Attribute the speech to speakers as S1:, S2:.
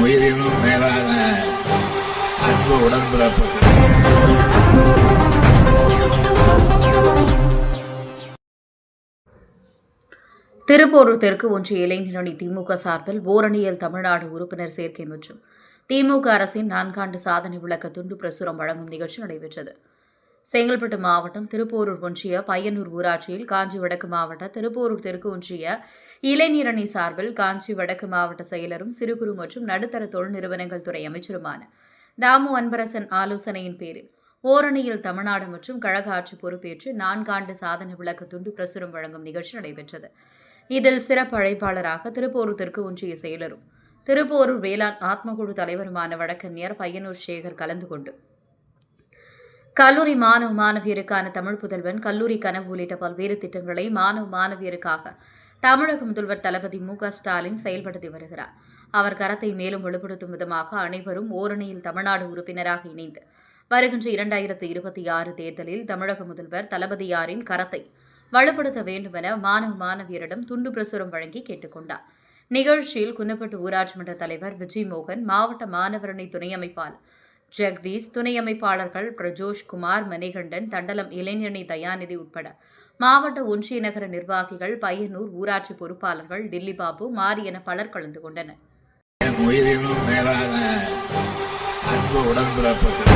S1: உயிரினும் மேலான அன்பு உடன்பிறப்பு
S2: திருப்போரூர் தெற்கு ஒன்றிய இளைஞரணி திமுக சார்பில் ஓரணியில் தமிழ்நாடு உறுப்பினர் சேர்க்கை மற்றும் திமுக அரசின் நான்காண்டு சாதனை விளக்க துண்டு பிரசுரம் வழங்கும் நிகழ்ச்சி நடைபெற்றது. செங்கல்பட்டு மாவட்டம் திருப்போரூர் ஒன்றிய பையனூர் ஊராட்சியில் காஞ்சி வடக்கு மாவட்ட திருப்போரூர் தெற்கு ஒன்றிய இளைஞரணி சார்பில் காஞ்சி வடக்கு மாவட்ட செயலரும் சிறு குறு மற்றும் நடுத்தர தொழில் நிறுவனங்கள் துறை அமைச்சருமான தாமு அன்பரசன் ஆலோசனையின் பேரில் ஓரணியில் தமிழ்நாடு மற்றும் கழக ஆட்சி பொறுப்பேற்று நான்காண்டு சாதனை விளக்க துண்டு பிரசுரம் வழங்கும் நிகழ்ச்சி நடைபெற்றது. இதில் சிறப்பு அழைப்பாளராக திருப்போரூர் தெற்கு ஒன்றிய செயலரும் திருப்போரூர் வேளாண் ஆத்மகுழு தலைவருமான வழக்கறிஞர் பையனூர் சேகர் கலந்து கொண்டு கல்லூரி மாணவ மாணவியருக்கான தமிழ் புதல்வன் கல்லூரி கனவு உள்ளிட்ட பல்வேறு திட்டங்களை மாணவ மாணவியருக்காக தமிழக முதல்வர் தளபதி மு. ஸ்டாலின் செயல்படுத்தி வருகிறார். அவர் கரத்தை மேலும் வலுப்படுத்தும் விதமாக அனைவரும் ஓரணியில் தமிழ்நாடு உறுப்பினராக இணைந்து வருகின்ற இரண்டாயிரத்து இருபத்தி ஆறு தேர்தலில் தமிழக முதல்வர் தளபதியாரின் கரத்தை வலுப்படுத்த வேண்டுமென மாணவ மாணவியரிடம் துண்டு பிரசுரம் வழங்கி கேட்டுக்கொண்டார் நிகழ்ச்சியில் குன்னப்பட்டு ஊராட்சி மன்ற தலைவர் விஜய் மோகன் மாவட்ட மாணவரணி துணை அமைப்பாளர் ஜெகதீஷ் துணை அமைப்பாளர்கள் பிரஜோஷ் குமார் மணிகண்டன் தண்டலம் இளைஞரணி தயாநிதி உட்பட மாவட்ட ஒன்றிய நகர நிர்வாகிகள் பையனூர் ஊராட்சி பொறுப்பாளர்கள் டில்லி பாபு மாரி என பலர் கலந்து கொண்டனர்.
S1: உயிரினும் அன்பு உடன்பிறப்புகள்.